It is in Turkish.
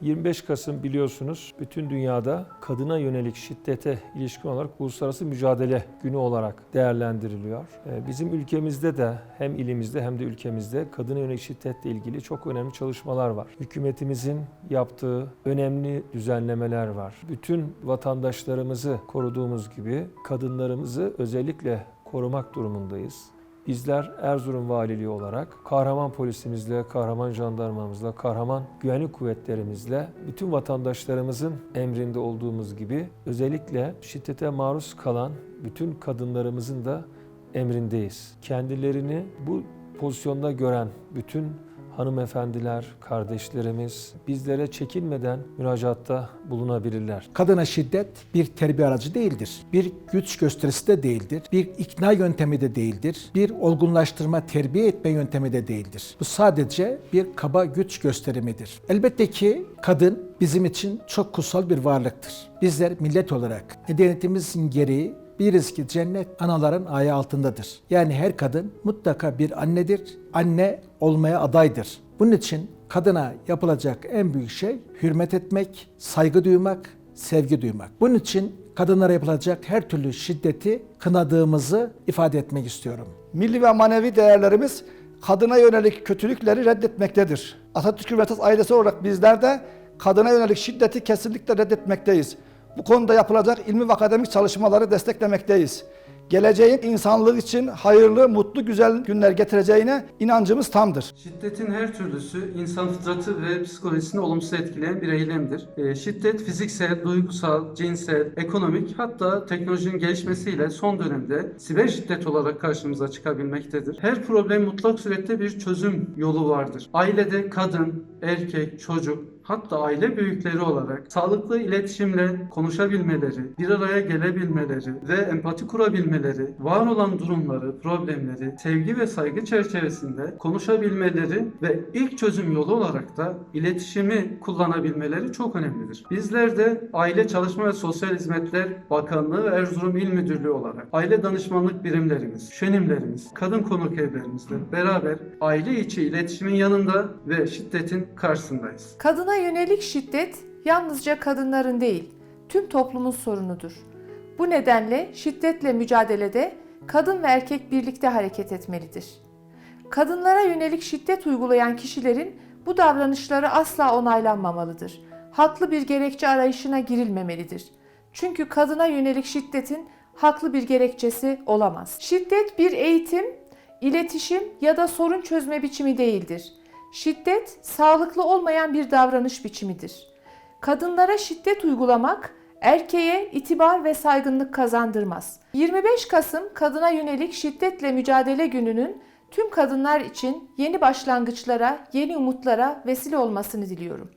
25 Kasım biliyorsunuz bütün dünyada kadına yönelik şiddete ilişkin olarak Uluslararası Mücadele Günü olarak değerlendiriliyor. Ee, Bizim ülkemizde de hem ilimizde hem de ülkemizde kadına yönelik şiddetle ilgili çok önemli çalışmalar var. Hükümetimizin yaptığı önemli düzenlemeler var. Bütün vatandaşlarımızı koruduğumuz gibi kadınlarımızı özellikle korumak durumundayız. Bizler Erzurum Valiliği olarak kahraman polisimizle, kahraman jandarmamızla, kahraman güvenlik kuvvetlerimizle bütün vatandaşlarımızın emrinde olduğumuz gibi özellikle şiddete maruz kalan bütün kadınlarımızın da emrindeyiz. Kendilerini bu pozisyonda gören bütün hanımefendiler, kardeşlerimiz bizlere çekinmeden müracaatta bulunabilirler. Kadına şiddet bir terbiye aracı değildir. Bir güç gösterisi de değildir. Bir ikna yöntemi de değildir. Bir olgunlaştırma, terbiye etme yöntemi de değildir. Bu sadece bir kaba güç gösterimidir. Elbette ki kadın bizim için çok kutsal bir varlıktır. Bizler millet olarak medeniyetimizin gereği Biliriz ki cennet anaların ayağı altındadır. Yani her kadın mutlaka bir annedir. Anne olmaya adaydır. Bunun için kadına yapılacak en büyük şey hürmet etmek, saygı duymak, sevgi duymak. Bunun için kadınlara yapılacak her türlü şiddeti kınadığımızı ifade etmek istiyorum. Milli ve manevi değerlerimiz kadına yönelik kötülükleri reddetmektedir. Atatürk Üniversitesi ailesi olarak bizler de kadına yönelik şiddeti kesinlikle reddetmekteyiz. Bu konuda yapılacak ilmi ve akademik çalışmaları desteklemekteyiz. Geleceğin insanlık için hayırlı, mutlu, güzel günler getireceğine inancımız tamdır. Şiddetin her türlüsü insan fıtratı ve psikolojisini olumsuz etkileyen bir eylemdir. Ee, Şiddet fiziksel, duygusal, cinsel, ekonomik hatta teknolojinin gelişmesiyle son dönemde siber şiddet olarak karşımıza çıkabilmektedir. Her problem mutlak surette bir çözüm yolu vardır. Ailede kadın, erkek, çocuk hatta aile büyükleri olarak sağlıklı iletişimle konuşabilmeleri, bir araya gelebilmeleri ve empati kurabilmeleri, var olan durumları, problemleri sevgi ve saygı çerçevesinde konuşabilmeleri ve ilk çözüm yolu olarak da iletişimi kullanabilmeleri çok önemlidir. Bizler de Aile Çalışma ve Sosyal Hizmetler Bakanlığı ve Erzurum İl Müdürlüğü olarak aile danışmanlık birimlerimiz, şenimlerimiz, kadın konuk evlerimizle beraber aile içi iletişimin yanında ve şiddetin karşısındayız. Kadına yönelik şiddet yalnızca kadınların değil, tüm toplumun sorunudur. Bu nedenle şiddetle mücadelede kadın ve erkek birlikte hareket etmelidir. Kadınlara yönelik şiddet uygulayan kişilerin bu davranışları asla onaylanmamalıdır. Haklı bir gerekçe arayışına girilmemelidir. Çünkü kadına yönelik şiddetin haklı bir gerekçesi olamaz. Şiddet bir eğitim, iletişim ya da sorun çözme biçimi değildir. Şiddet sağlıklı olmayan bir davranış biçimidir. Kadınlara şiddet uygulamak erkeğe itibar ve saygınlık kazandırmaz. 25 Kasım Kadına Yönelik Şiddetle Mücadele Günü'nün tüm kadınlar için yeni başlangıçlara, yeni umutlara vesile olmasını diliyorum.